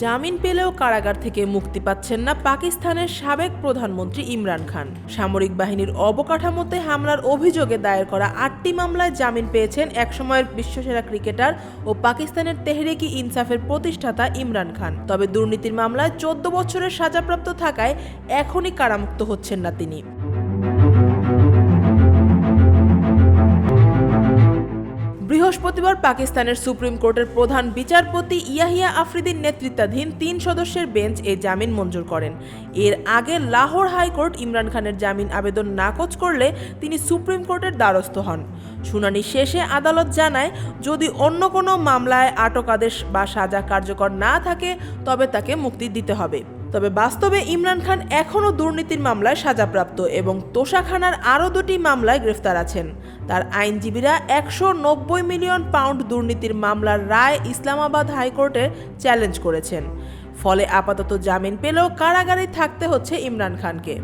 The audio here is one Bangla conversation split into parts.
জামিন পেলেও কারাগার থেকে মুক্তি পাচ্ছেন না পাকিস্তানের সাবেক প্রধানমন্ত্রী ইমরান খান। সামরিক বাহিনীর অবকাঠামোতে হামলার অভিযোগে দায়ের করা আটটি মামলায় জামিন পেয়েছেন একসময়ের বিশ্বসেরা ক্রিকেটার ও পাকিস্তানের তেহরিকি ইনসাফের প্রতিষ্ঠাতা ইমরান খান। তবে দুর্নীতির মামলায় চোদ্দ বছরের সাজাপ্রাপ্ত থাকায় এখনই কারামুক্ত হচ্ছেন না তিনি। বৃহস্পতিবার পাকিস্তানের সুপ্রিম কোর্টের প্রধান বিচারপতি ইয়াহিয়া আফ্রিদির নেতৃত্বাধীন তিন সদস্যের বেঞ্চ এই জামিন মঞ্জুর করেন। এর আগে লাহোর হাইকোর্ট ইমরান খানের জামিন আবেদন নাকচ করলে তিনি সুপ্রিম কোর্টের দ্বারস্থ হন। শুনানি শেষে আদালত জানায়, যদি অন্য কোনো মামলায় আটক আদেশ বা সাজা কার্যকর না থাকে, তবে তাকে মুক্তি দিতে হবে। তবে বাস্তবে ইমরান খান এখনও দুর্নীতির মামলায় সাজাপ্রাপ্ত এবং তোষাখানার আরও দুটি মামলায় গ্রেফতার আছেন। তার আইনজীবীরা একশো নব্বই মিলিয়ন পাউন্ড দুর্নীতির মামলার রায় ইসলামাবাদ হাইকোর্টে চ্যালেঞ্জ করেছেন। ফলে আপাতত জামিন পেলেও কারাগারে থাকতে হচ্ছে ইমরান খানকে।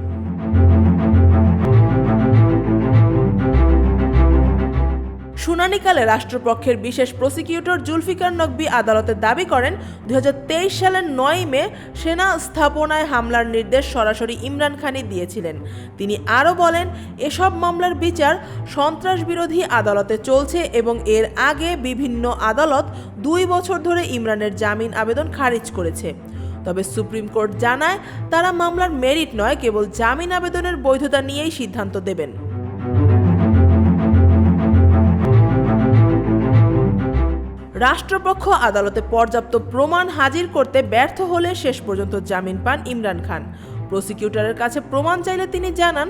শুনানিকালে রাষ্ট্রপক্ষের বিশেষ প্রসিকিউটর জুলফিকার নকবি আদালতে দাবি করেন দু হাজার তেইশ সালের নয় মে সেনা স্থাপনায় হামলার নির্দেশ সরাসরি ইমরান খানই দিয়েছিলেন। তিনি আরও বলেন, এসব মামলার বিচার সন্ত্রাস বিরোধী আদালতে চলছে এবং এর আগে বিভিন্ন আদালত দুই বছর ধরে ইমরানের জামিন আবেদন খারিজ করেছে। তবে সুপ্রিম কোর্ট জানায়, তারা মামলার মেরিট নয়, কেবল জামিন আবেদনের বৈধতা নিয়েই সিদ্ধান্ত দেবেন। রাষ্ট্রপক্ষ আদালতে পর্যাপ্ত প্রমাণ হাজির করতে ব্যর্থ হলে শেষ পর্যন্ত জামিন পান ইমরান খান। প্রসিকিউটরের কাছে প্রমাণ চাইলে তিনি জানান,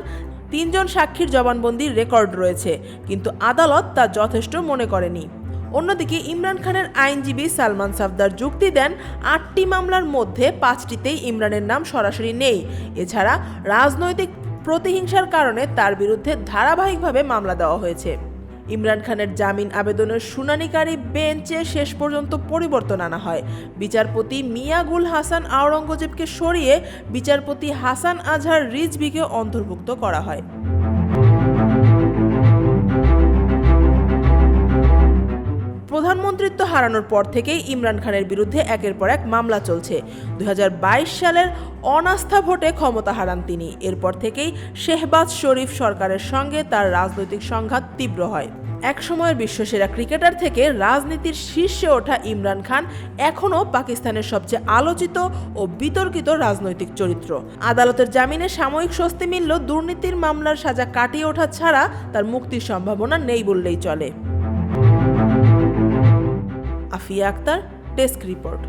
তিনজন সাক্ষীর জবানবন্দির রেকর্ড রয়েছে, কিন্তু আদালত তা যথেষ্ট মনে করেনি। অন্যদিকে ইমরান খানের আইনজীবী সালমান সাফদার যুক্তি দেন, আটটি মামলার মধ্যে পাঁচটিতেই ইমরানের নাম সরাসরি নেই। এছাড়া রাজনৈতিক প্রতিহিংসার কারণে তার বিরুদ্ধে ধারাবাহিকভাবে মামলা দেওয়া হয়েছে। ইমরান খানের জামিন আবেদনের শুনানিকারী বেঞ্চে শেষ পর্যন্ত পরিবর্তন আনা হয়। বিচারপতি মিয়াগুল হাসান আওরঙ্গজেবকে সরিয়ে বিচারপতি হাসান আজহার রিজভিকে অন্তর্ভুক্ত করা হয়। প্রধানমন্ত্রিত্ব হারানোর পর থেকেই ইমরান খানের বিরুদ্ধে একের পর এক মামলা চলছে। দু হাজার বাইশ সালের অনাস্থা ভোটে ক্ষমতা হারান তিনি। এরপর থেকেই শেহবাজ শরীফ সরকারের সঙ্গে তার রাজনৈতিক সংঘাত তীব্র হয়। একসময়ের বিশ্বসেরা ক্রিকেটার থেকে রাজনীতির শীর্ষে ওঠা ইমরান খান এখনও পাকিস্তানের সবচেয়ে আলোচিত ও বিতর্কিত রাজনৈতিক চরিত্র। আদালতের জামিনে সাময়িক স্বস্তি মিলল দুর্নীতির মামলার সাজা কাটিয়ে ওঠা ছাড়া তার মুক্তির সম্ভাবনা নেই বললেই চলে। Afia Akter desk report